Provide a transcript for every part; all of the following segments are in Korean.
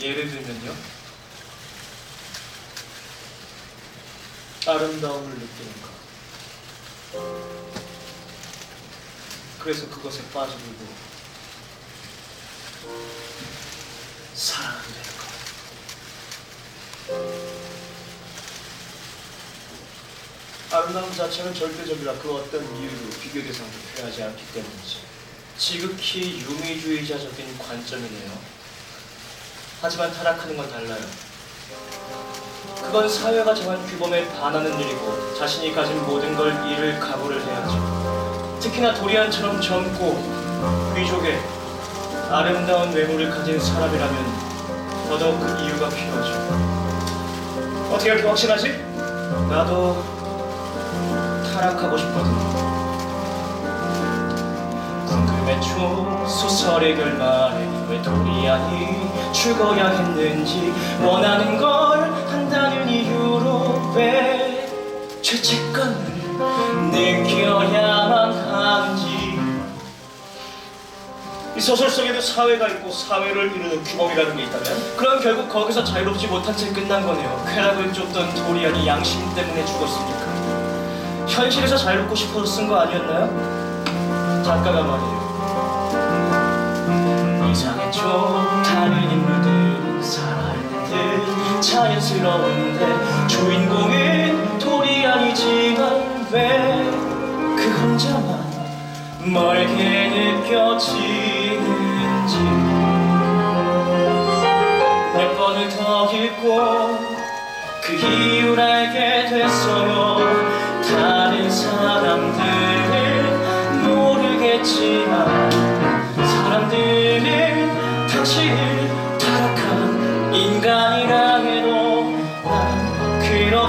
예를 들면요. 아름다움을 느끼는 것. 그래서 그것에 빠져들고 사랑하게 되는 것. 아름다움 자체는 절대적이라 그 어떤 이유로 비교 대상도 표하지 않기 때문이지. 지극히 유미주의자적인 관점이네요. 하지만 타락하는 건 달라요. 그건 사회가 정한 규범에 반하는 일이고 자신이 가진 모든 걸 잃을 각오를 해야죠. 특히나 도리안처럼 젊고 귀족의 아름다운 외모를 가진 사람이라면 더더욱 그 이유가 필요하죠. 어떻게 이렇게 확신하지? 나도 타락하고 싶거든. 궁금했죠 소설의 결말에 왜 도리안이 죽어야 했는지 원하는 걸 한다는 이유로 왜 죄책감을 느껴야만 하는지. 이 소설 속에도 사회가 있고 사회를 이루는 규범이라는 게 있다면 그럼 결국 거기서 자유롭지 못한 채 끝난 거네요. 쾌락을 쫓던 도리안이 양심 때문에 죽었으니까? 현실에서 자유롭고 싶어서 쓴 거 아니었나요? 작가가 말이에요 자연스러운데 주인공은 도리안이지만 왜 그 혼자만 멀게 느껴지는지. 몇 번을 더 읽고 그 이유를 알게 됐어요. 다른 사람들은 모르겠지만 사람들은 당신을 타락한 인간이라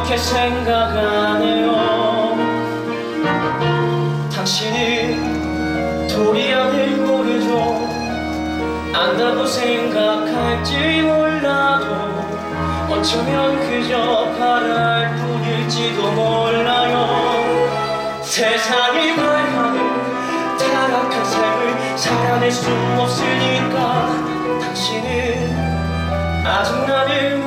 그렇게 생각하네요. 당신은 도리안을 모르죠. 안다고 생각할지 몰라도 어쩌면 그저 바랄 뿐일지도 몰라요. 세상이 말하는 타락한 삶을 살아낼 수 없으니까 당신은 아직 나를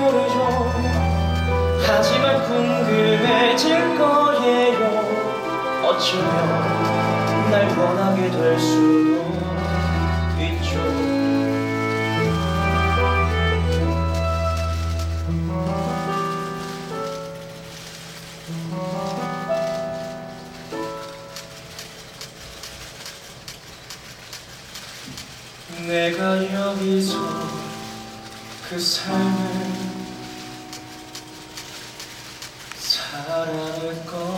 하지만 궁금해질 거예요. 어쩌면 날 원하게 될 수도 있죠. 내가 여기서 그 삶을 살아낼 거